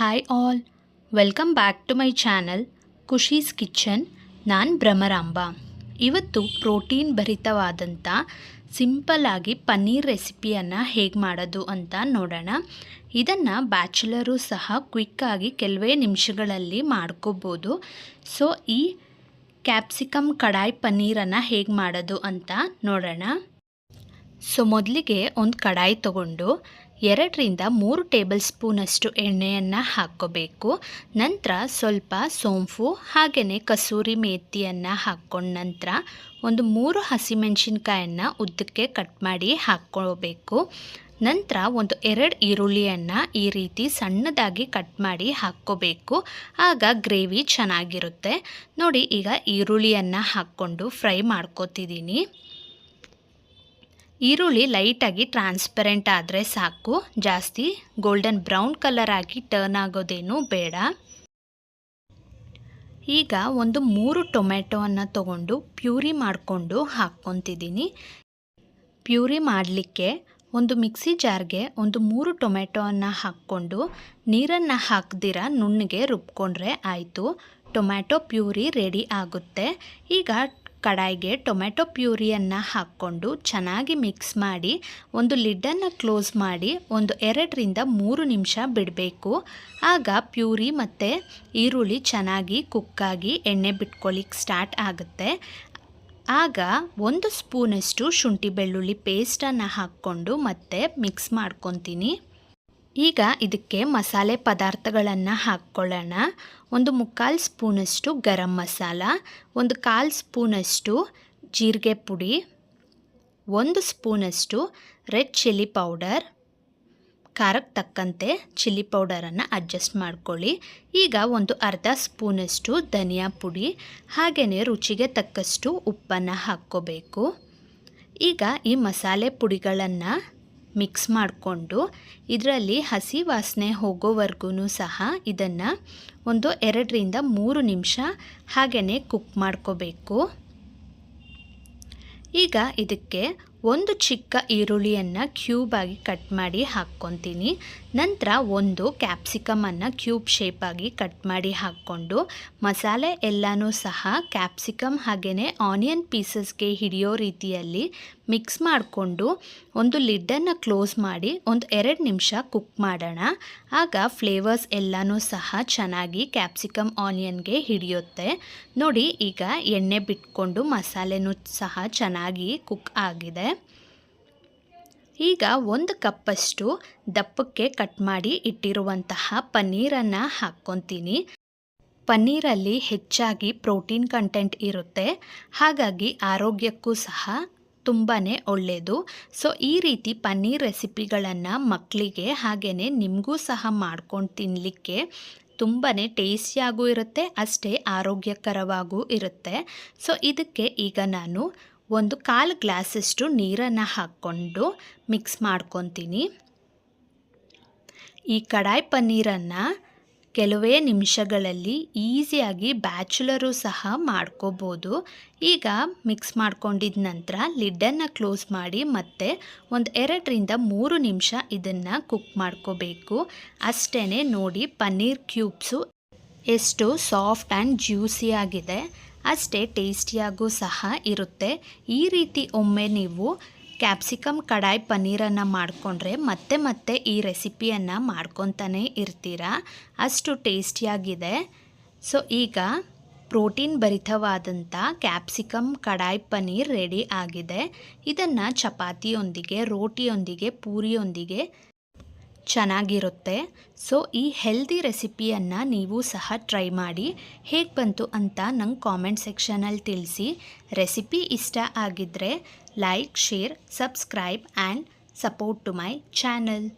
Hi all welcome back to my channel Khushi's kitchen ನಾನು ಭ್ರಮರಾಂಬ. ಇವತ್ತು protein ಭರಿತವಾದಂಥ ಸಿಂಪಲ್ಲಾಗಿ ಪನ್ನೀರ್ ರೆಸಿಪಿಯನ್ನು ಹೇಗೆ ಮಾಡೋದು ಅಂತ ನೋಡೋಣ. ಇದನ್ನು ಬ್ಯಾಚುಲರು ಸಹ ಕ್ವಿಕ್ಕಾಗಿ ಕೆಲವೇ ನಿಮಿಷಗಳಲ್ಲಿ ಮಾಡ್ಕೋಬೋದು. ಸೊ ಈ ಕ್ಯಾಪ್ಸಿಕಮ್ ಕಡಾಯಿ ಪನ್ನೀರನ್ನು ಹೇಗೆ ಮಾಡೋದು ಅಂತ ನೋಡೋಣ. ಸೊ ಮೊದಲಿಗೆ ಒಂದು ಕಡಾಯಿ ತಗೊಂಡು ಎರಡರಿಂದ ಮೂರು ಟೇಬಲ್ ಸ್ಪೂನಷ್ಟು ಎಣ್ಣೆಯನ್ನು ಹಾಕ್ಕೋಬೇಕು. ನಂತರ ಸ್ವಲ್ಪ ಸೋಂಪು ಹಾಗೆಯೇ ಕಸೂರಿ ಮೇತಿಯನ್ನು ಹಾಕ್ಕೊಂಡ ನಂತರ ಒಂದು ಮೂರು ಹಸಿಮೆಣಸಿನ್ಕಾಯನ್ನು ಉದ್ದಕ್ಕೆ ಕಟ್ ಮಾಡಿ ಹಾಕ್ಕೋಬೇಕು ನಂತರ ಒಂದು ಎರಡು ಈರುಳ್ಳಿಯನ್ನು ಈ ರೀತಿ ಸಣ್ಣದಾಗಿ ಕಟ್ ಮಾಡಿ ಹಾಕ್ಕೋಬೇಕು. ಆಗ ಗ್ರೇವಿ ಚೆನ್ನಾಗಿರುತ್ತೆ. ನೋಡಿ, ಈಗ ಈರುಳ್ಳಿಯನ್ನು ಹಾಕ್ಕೊಂಡು ಫ್ರೈ ಮಾಡ್ಕೋತಿದ್ದೀನಿ. ಈರುಳ್ಳಿ ಲೈಟಾಗಿ ಟ್ರಾನ್ಸ್ಪರೆಂಟ್ ಆದರೆ ಸಾಕು. ಜಾಸ್ತಿ ಗೋಲ್ಡನ್ ಬ್ರೌನ್ ಕಲರ್ ಆಗಿ ಟರ್ನ್ ಆಗೋದೇನು ಬೇಡ. ಈಗ ಒಂದು ಮೂರು ಟೊಮೆಟೊವನ್ನು ತಗೊಂಡು ಪ್ಯೂರಿ ಮಾಡಿಕೊಂಡು ಹಾಕ್ಕೊತಿದ್ದೀನಿ. ಪ್ಯೂರಿ ಮಾಡಲಿಕ್ಕೆ ಒಂದು ಮಿಕ್ಸಿ ಜಾರ್ಗೆ ಒಂದು ಮೂರು ಟೊಮೆಟೊವನ್ನು ಹಾಕ್ಕೊಂಡು ನೀರನ್ನು ಹಾಕ್ದಿರ ನುಣ್ಣಗೆ ರುಬ್ಕೊಂಡ್ರೆ ಆಯಿತು. ಟೊಮ್ಯಾಟೊ ಪ್ಯೂರಿ ರೆಡಿ ಆಗುತ್ತೆ. ಈಗ ಕಡಾಯಿಗೆ ಟೊಮೆಟೊ ಪ್ಯೂರಿಯನ್ನು ಹಾಕ್ಕೊಂಡು ಚೆನ್ನಾಗಿ ಮಿಕ್ಸ್ ಮಾಡಿ ಒಂದು ಲಿಡ್ಡನ್ನು ಕ್ಲೋಸ್ ಮಾಡಿ ಒಂದು ಎರಡರಿಂದ ಮೂರು ನಿಮಿಷ ಬಿಡಬೇಕು. ಆಗ ಪ್ಯೂರಿ ಮತ್ತು ಈರುಳ್ಳಿ ಚೆನ್ನಾಗಿ ಕುಕ್ಕಾಗಿ ಎಣ್ಣೆ ಬಿಟ್ಕೊಳ್ಳಿಕ್ಕೆ ಸ್ಟಾರ್ಟ್ ಆಗುತ್ತೆ. ಆಗ ಒಂದು ಸ್ಪೂನಷ್ಟು ಶುಂಠಿ ಬೆಳ್ಳುಳ್ಳಿ ಪೇಸ್ಟನ್ನು ಹಾಕ್ಕೊಂಡು ಮತ್ತೆ ಮಿಕ್ಸ್ ಮಾಡ್ಕೊತೀನಿ. ಈಗ ಇದಕ್ಕೆ ಮಸಾಲೆ ಪದಾರ್ಥಗಳನ್ನು ಹಾಕ್ಕೊಳ್ಳೋಣ. ಒಂದು ಮುಕ್ಕಾಲು ಸ್ಪೂನಷ್ಟು ಗರಂ ಮಸಾಲ, ಒಂದು ಕಾಲು ಸ್ಪೂನಷ್ಟು ಜೀರಿಗೆ ಪುಡಿ, ಒಂದು ಸ್ಪೂನಷ್ಟು ರೆಡ್ ಚಿಲ್ಲಿ ಪೌಡರ್ ಖಾರಕ್ಕೆ ತಕ್ಕಂತೆ ಚಿಲ್ಲಿ ಪೌಡರನ್ನು ಅಡ್ಜಸ್ಟ್ ಮಾಡ್ಕೊಳ್ಳಿ. ಈಗ ಒಂದು ಅರ್ಧ ಸ್ಪೂನಷ್ಟು ಧನಿಯಾ ಪುಡಿ ಹಾಗೆಯೇ ರುಚಿಗೆ ತಕ್ಕಷ್ಟು ಉಪ್ಪನ್ನು ಹಾಕ್ಕೋಬೇಕು. ಈಗ ಈ ಮಸಾಲೆ ಪುಡಿಗಳನ್ನು ಮಿಕ್ಸ್ ಮಾಡಿಕೊಂಡು ಇದರಲ್ಲಿ ಹಸಿ ವಾಸನೆ ಹೋಗೋವರೆಗೂ ಸಹ ಇದನ್ನು ಒಂದು ಎರಡರಿಂದ ಮೂರು ನಿಮಿಷ ಹಾಗೆಯೇ ಕುಕ್ ಮಾಡ್ಕೋಬೇಕು. ಈಗ ಇದಕ್ಕೆ ಒಂದು ಚಿಕ್ಕ ಈರುಳ್ಳಿಯನ್ನು ಕ್ಯೂಬಾಗಿ ಕಟ್ ಮಾಡಿ ಹಾಕ್ಕೊತೀನಿ. ನಂತರ ಒಂದು ಕ್ಯಾಪ್ಸಿಕಮನ್ನು ಕ್ಯೂಬ್ ಶೇಪಾಗಿ ಕಟ್ ಮಾಡಿ ಹಾಕ್ಕೊಂಡು, ಮಸಾಲೆ ಎಲ್ಲನೂ ಸಹ ಕ್ಯಾಪ್ಸಿಕಮ್ ಹಾಗೆಯೇ ಆನಿಯನ್ ಪೀಸಸ್ಗೆ ಹಿಡಿಯೋ ರೀತಿಯಲ್ಲಿ ಮಿಕ್ಸ್ ಮಾಡಿಕೊಂಡು, ಒಂದು ಲಿಡ್ಡನ್ನು ಕ್ಲೋಸ್ ಮಾಡಿ ಒಂದು ಎರಡು ನಿಮಿಷ ಕುಕ್ ಮಾಡೋಣ. ಆಗ ಫ್ಲೇವರ್ಸ್ ಎಲ್ಲನೂ ಸಹ ಚೆನ್ನಾಗಿ ಕ್ಯಾಪ್ಸಿಕಮ್ ಆನಿಯನ್ಗೆ ಹಿಡಿಯುತ್ತೆ. ನೋಡಿ, ಈಗ ಎಣ್ಣೆ ಬಿಟ್ಕೊಂಡು ಮಸಾಲೆನೂ ಸಹ ಚೆನ್ನಾಗಿ ಕುಕ್ ಆಗಿದೆ. ಈಗ ಒಂದು ಕಪ್ಪಷ್ಟು ದಪ್ಪಕ್ಕೆ ಕಟ್ ಮಾಡಿ ಇಟ್ಟಿರುವಂತಹ ಪನ್ನೀರನ್ನು ಹಾಕ್ಕೊತೀನಿ. ಪನ್ನೀರಲ್ಲಿ ಹೆಚ್ಚಾಗಿ ಪ್ರೋಟೀನ್ ಕಂಟೆಂಟ್ ಇರುತ್ತೆ. ಹಾಗಾಗಿ ಆರೋಗ್ಯಕ್ಕೂ ಸಹ ತುಂಬಾ ಒಳ್ಳೆಯದು ಸೊ, ಈ ರೀತಿ ಪನ್ನೀರ್ ರೆಸಿಪಿಗಳನ್ನು ಮಕ್ಕಳಿಗೆ ಹಾಗೇ ನಿಮಗೂ ಸಹ ಮಾಡ್ಕೊಂಡು ತಿನ್ನಲಿಕ್ಕೆ ತುಂಬಾ ಟೇಸ್ಟಿಯಾಗೂ ಇರುತ್ತೆ, ಅಷ್ಟೇ ಆರೋಗ್ಯಕರವಾಗೂ ಇರುತ್ತೆ. ಸೊ, ಇದಕ್ಕೆ ಈಗ ನಾನು ಒಂದು ಕಾಲು ಗ್ಲಾಸಷ್ಟು ನೀರನ್ನು ಹಾಕ್ಕೊಂಡು ಮಿಕ್ಸ್ ಮಾಡ್ಕೊತೀನಿ. ಈ ಕಡಾಯಿ ಪನ್ನೀರನ್ನು ಕೆಲವೇ ನಿಮಿಷಗಳಲ್ಲಿ ಈಸಿಯಾಗಿ ಬ್ಯಾಚುಲರು ಸಹ ಮಾಡ್ಕೋಬೋದು. ಈಗ ಮಿಕ್ಸ್ ಮಾಡ್ಕೊಂಡಿದ ನಂತರ ಲಿಡ್ಡನ್ನು ಕ್ಲೋಸ್ ಮಾಡಿ ಮತ್ತೆ ಒಂದು ಎರಡರಿಂದ ಮೂರು ನಿಮಿಷ ಇದನ್ನು ಕುಕ್ ಮಾಡ್ಕೋಬೇಕು. ಅಷ್ಟೇ ನೋಡಿ ಪನ್ನೀರ್ ಕ್ಯೂಬ್ಸು ಎಷ್ಟು ಸಾಫ್ಟ್ ಆ್ಯಂಡ್ ಜ್ಯೂಸಿಯಾಗಿದೆ ಅಷ್ಟೇ ಟೇಸ್ಟಿಯಾಗೂ ಸಹ ಇರುತ್ತೆ. ಈ ರೀತಿ ಒಮ್ಮೆ ನೀವು ಕ್ಯಾಪ್ಸಿಕಮ್ ಕಡಾಯಿ ಪನ್ನೀರನ್ನು ಮಾಡಿಕೊಂಡ್ರೆ ಮತ್ತೆ ಮತ್ತೆ ಈ ರೆಸಿಪಿಯನ್ನು ಮಾಡ್ಕೊತಾನೆ ಇರ್ತೀರಾ? ಅಷ್ಟು ಟೇಸ್ಟಿಯಾಗಿದೆ. ಸೊ, ಈಗ ಪ್ರೋಟೀನ್ ಭರಿತವಾದಂಥ ಕ್ಯಾಪ್ಸಿಕಮ್ ಕಡಾಯಿ ಪನ್ನೀರ್ ರೆಡಿ ಆಗಿದೆ. ಇದನ್ನು ಚಪಾತಿಯೊಂದಿಗೆ, ರೋಟಿಯೊಂದಿಗೆ, ಪೂರಿಯೊಂದಿಗೆ ಚೆನ್ನಾಗಿರುತ್ತೆ. ಸೊ ಈ ಹೆಲ್ದಿ ರೆಸಿಪಿಯನ್ನು ನೀವು ಸಹ ಟ್ರೈ ಮಾಡಿ. ಹೇಗೆ ಬಂತು ಅಂತ ನಂಗೆ ಕಾಮೆಂಟ್ ಸೆಕ್ಷನಲ್ಲಿ ತಿಳಿಸಿ. ರೆಸಿಪಿ ಇಷ್ಟ ಆಗಿದ್ದರೆ like share subscribe and support to my channel